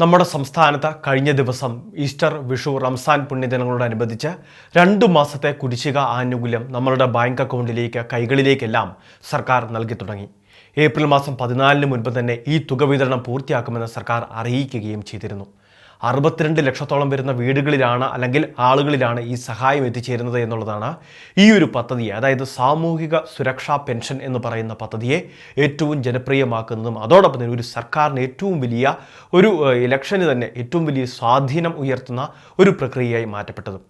നമ്മുടെ സംസ്ഥാനത്ത് കഴിഞ്ഞ ദിവസം ഈസ്റ്റർ വിഷു റംസാൻ പുണ്യദിനങ്ങളോടനുബന്ധിച്ച് രണ്ടു മാസത്തെ കുടിശ്ശിക ആനുകൂല്യം നമ്മളുടെ ബാങ്ക് അക്കൗണ്ടിലേക്ക് കൈകളിലേക്കെല്ലാം സർക്കാർ നൽകി തുടങ്ങി. ഏപ്രിൽ മാസം പതിനാലിന് മുൻപ് തന്നെ ഈ തുക വിതരണം പൂർത്തിയാക്കുമെന്ന് സർക്കാർ അറിയിക്കുകയും ചെയ്തിരുന്നു. അറുപത്തിരണ്ട് ലക്ഷത്തോളം വരുന്ന വീടുകളിലാണ് അല്ലെങ്കിൽ ആളുകളിലാണ് ഈ സഹായം എത്തിച്ചേരുന്നത് എന്നുള്ളതാണ് ഈ ഒരു പദ്ധതി അതായത് സാമൂഹിക സുരക്ഷാ പെൻഷൻ എന്ന് പറയുന്ന പദ്ധതിയെ ഏറ്റവും ജനപ്രിയമാക്കുന്നതും അതോടൊപ്പം തന്നെ ഒരു സർക്കാരിന് ഏറ്റവും വലിയ ഒരു ഇലക്ഷന് തന്നെ ഏറ്റവും വലിയ സ്വാധീനം ഉയർത്തുന്ന ഒരു പ്രക്രിയയായി മാറ്റപ്പെട്ടതും.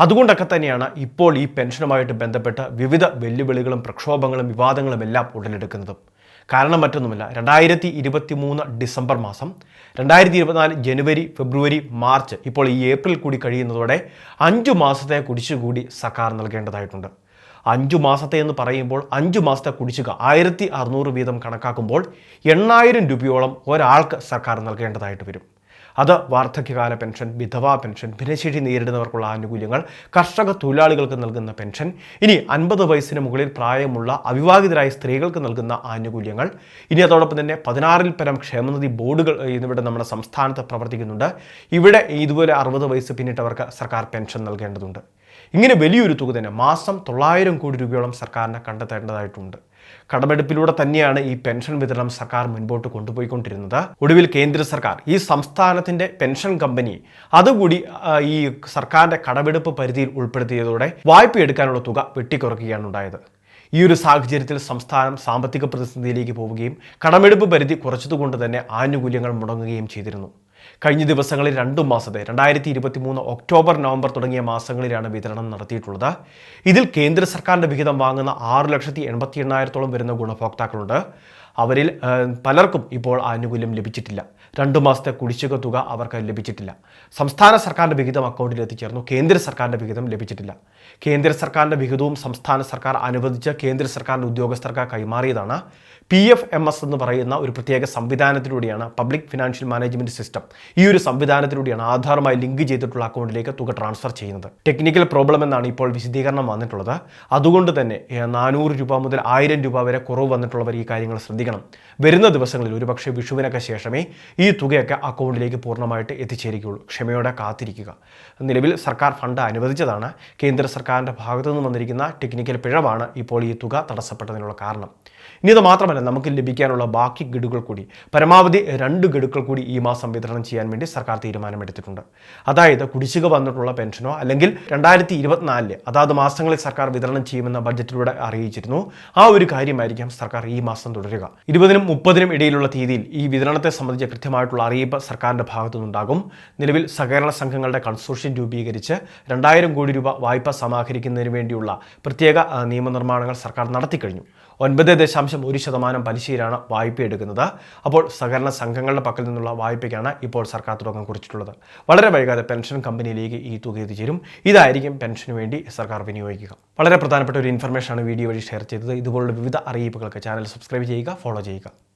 അതുകൊണ്ടൊക്കെ തന്നെയാണ് ഇപ്പോൾ ഈ പെൻഷനുമായിട്ട് ബന്ധപ്പെട്ട് വിവിധ വെല്ലുവിളികളും പ്രക്ഷോഭങ്ങളും വിവാദങ്ങളും എല്ലാം ഉടലെടുക്കുന്നതും. കാരണം മറ്റൊന്നുമില്ല. രണ്ടായിരത്തി ഇരുപത്തി മൂന്ന് ഡിസംബർ മാസം രണ്ടായിരത്തി ഇരുപത്തിനാല് ജനുവരി ഫെബ്രുവരി മാർച്ച് ഇപ്പോൾ ഈ ഏപ്രിൽ കൂടി കഴിയുന്നതോടെ അഞ്ചു മാസത്തെ കുടിശ്ശുകൂടി സർക്കാർ നൽകേണ്ടതായിട്ടുണ്ട്. അഞ്ചു മാസത്തെ എന്ന് പറയുമ്പോൾ അഞ്ചു മാസത്തെ കുടിശ്ശിക ആയിരത്തി അറുന്നൂറ് വീതം കണക്കാക്കുമ്പോൾ എണ്ണായിരം രൂപയോളം ഒരാൾക്ക് സർക്കാർ നൽകേണ്ടതായിട്ട് വരും. അത് വാർദ്ധക്യകാല പെൻഷൻ വിധവാ പെൻഷൻ ഭിന്നശേഷി നേരിടുന്നവർക്കുള്ള ആനുകൂല്യങ്ങൾ കർഷക തൊഴിലാളികൾക്ക് നൽകുന്ന പെൻഷൻ ഇനി അൻപത് വയസ്സിന് മുകളിൽ പ്രായമുള്ള അവിവാഹിതരായ സ്ത്രീകൾക്ക് നൽകുന്ന ആനുകൂല്യങ്ങൾ ഇനി അതോടൊപ്പം തന്നെ പതിനാറിൽ പരം ക്ഷേമനിധി ബോർഡുകൾ ഇവിടെ നമ്മുടെ സംസ്ഥാനത്ത് പ്രവർത്തിക്കുന്നുണ്ട്. ഇവിടെ ഇതുപോലെ അറുപത് വയസ്സ് പിന്നിട്ടവർക്ക് സർക്കാർ പെൻഷൻ നൽകേണ്ടതുണ്ട്. ഇങ്ങനെ വലിയൊരു തുക തന്നെ മാസം തൊള്ളായിരം കോടി രൂപയോളം സർക്കാരിനെ കണ്ടെത്തേണ്ടതായിട്ടുണ്ട്. കടമെടുപ്പിലൂടെ തന്നെയാണ് ഈ പെൻഷൻ വിതരണം സർക്കാർ മുൻപോട്ട് കൊണ്ടുപോയിക്കൊണ്ടിരുന്നത്. ഒടുവിൽ കേന്ദ്ര സർക്കാർ ഈ സംസ്ഥാനത്തിന്റെ പെൻഷൻ കമ്പനി അതുകൂടി ഈ സർക്കാരിന്റെ കടമെടുപ്പ് പരിധിയിൽ ഉൾപ്പെടുത്തിയതോടെ വായ്പ എടുക്കാനുള്ള തുക വെട്ടിക്കുറയ്ക്കുകയാണ് ഉണ്ടായത്. ഈ ഒരു സാഹചര്യത്തിൽ സംസ്ഥാനം സാമ്പത്തിക പ്രതിസന്ധിയിലേക്ക് പോവുകയും കടമെടുപ്പ് പരിധി കുറച്ചതുകൊണ്ട് തന്നെ ആനുകൂല്യങ്ങൾ മുടങ്ങുകയും ചെയ്തിരുന്നു. കഴിഞ്ഞ ദിവസങ്ങളിൽ രണ്ടു മാസത്തെ രണ്ടായിരത്തി ഇരുപത്തി മൂന്ന് ഒക്ടോബർ നവംബർ തുടങ്ങിയ മാസങ്ങളിലാണ് വിതരണം നടത്തിയിട്ടുള്ളത്. ഇതിൽ കേന്ദ്ര സർക്കാരിന്റെ വിഹിതം വാങ്ങുന്ന ആറ് ലക്ഷത്തി എൺപത്തി എണ്ണായിരത്തോളം വരുന്ന ഗുണഭോക്താക്കളുണ്ട്. അവരിൽ പലർക്കും ഇപ്പോൾ ആനുകൂല്യം ലഭിച്ചിട്ടില്ല. രണ്ടു മാസത്തെ കുടിശ്ശിക തുക അവർക്ക് ലഭിച്ചിട്ടില്ല. സംസ്ഥാന സർക്കാരിന്റെ വിഹിതം അക്കൗണ്ടിൽ എത്തിച്ചേർന്നു. കേന്ദ്ര സർക്കാരിന്റെ വിഹിതം ലഭിച്ചിട്ടില്ല. കേന്ദ്ര സർക്കാരിന്റെ വിഹിതവും സംസ്ഥാന സർക്കാർ അനുവദിച്ച കേന്ദ്ര സർക്കാരിന്റെ ഉദ്യോഗസ്ഥർക്ക് കൈമാറിയതാണ് പി എഫ് എം എസ് എന്ന് പറയുന്ന ഒരു പ്രത്യേക സംവിധാനത്തിലൂടെയാണ് പബ്ലിക് ഫിനാൻഷ്യൽ മാനേജ്മെന്റ് സിസ്റ്റം ഈ ഒരു സംവിധാനത്തിലൂടെയാണ് ആധാറുമായി ലിങ്ക് ചെയ്തിട്ടുള്ള അക്കൗണ്ടിലേക്ക് തുക ട്രാൻസ്ഫർ ചെയ്യുന്നത്. ടെക്നിക്കൽ പ്രോബ്ലം എന്നാണ് ഇപ്പോൾ വിശദീകരണം വന്നിട്ടുള്ളത്. അതുകൊണ്ട് തന്നെ നാനൂറ് രൂപ മുതൽ ആയിരം രൂപ വരെ കുറവ് വന്നിട്ടുള്ളവർ ഈ കാര്യങ്ങൾ ശ്രദ്ധിക്കണം. വരുന്ന ദിവസങ്ങളിൽ ഒരുപക്ഷെ വിഷുവിനൊക്കെ ശേഷമേ ഈ തുകയൊക്കെ അക്കൗണ്ടിലേക്ക് പൂർണമായിട്ട് എത്തിച്ചേരുകയുള്ളൂ. ക്ഷമയോടെ കാത്തിരിക്കുക. നിലവിൽ സർക്കാർ ഫണ്ട് അനുവദിച്ചതാണ്. കേന്ദ്ര സർക്കാരിന്റെ ഭാഗത്തു നിന്ന് വന്നിരിക്കുന്ന ടെക്നിക്കൽ പിഴവാണ് ഇപ്പോൾ ഈ തുക തടസ്സപ്പെട്ടതിനുള്ള കാരണം. ഇനി ഇത് മാത്രമല്ല നമുക്ക് ലഭിക്കാനുള്ള ബാക്കി ഗഡുകൾ കൂടി പരമാവധി രണ്ട് ഗഡുക്കൾ കൂടി ഈ മാസം വിതരണം ചെയ്യാൻ വേണ്ടി സർക്കാർ തീരുമാനമെടുത്തിട്ടുണ്ട്. അതായത് കുടിശ്ശിക വന്നിട്ടുള്ള പെൻഷനോ അല്ലെങ്കിൽ രണ്ടായിരത്തി ഇരുപത്തിനാലിൽ അതാത് മാസങ്ങളിൽ സർക്കാർ വിതരണം ചെയ്യുമെന്ന ബഡ്ജറ്റിലൂടെ അറിയിച്ചിരുന്നു. ആ ഒരു കാര്യമായിരിക്കാം സർക്കാർ ഈ മാസം തുടരുക. ഇരുപതിനും മുപ്പതിനും ഇടയിലുള്ള തീയതിയിൽ ഈ വിതരണത്തെ സംബന്ധിച്ച കൃത്യമായിട്ടുള്ള അറിയിപ്പ് സർക്കാരിന്റെ ഭാഗത്തുനിന്നുണ്ടാകും. നിലവിൽ സഹകരണ സംഘങ്ങളുടെ കൺസോർഷ്യം രൂപീകരിച്ച് രണ്ടായിരം കോടി രൂപ വായ്പ സമാഹരിക്കുന്നതിന് വേണ്ടിയുള്ള പ്രത്യേക നിയമനിർമ്മാണങ്ങൾ സർക്കാർ നടത്തിക്കഴിഞ്ഞു. ഒൻപത് ദശാംശം ഒരു ശതമാനം പലിശയിലാണ് വായ്പ എടുക്കുന്നത്. അപ്പോൾ സഹകരണ സംഘങ്ങളുടെ പക്കൽ നിന്നുള്ള വായ്പയ്ക്കാണ് ഇപ്പോൾ സർക്കാർ തുടക്കം കുറിച്ചിട്ടുള്ളത്. വളരെ വൈകാതെ പെൻഷൻ കമ്പനിയിലേക്ക് ഈ തുക എത്തിച്ചേരും. ഇതായിരിക്കും പെൻഷന് വേണ്ടി സർക്കാർ വിനിയോഗിക്കുക. വളരെ പ്രധാനപ്പെട്ട ഒരു ഇൻഫർമേഷനാണ് വീഡിയോ വഴി ഷെയർ ചെയ്തത്. ഇതുപോലുള്ള വിവിധ അറിയിപ്പുകൾക്ക് ചാനൽ സബ്സ്ക്രൈബ് ചെയ്യുക ഫോളോ ചെയ്യുക.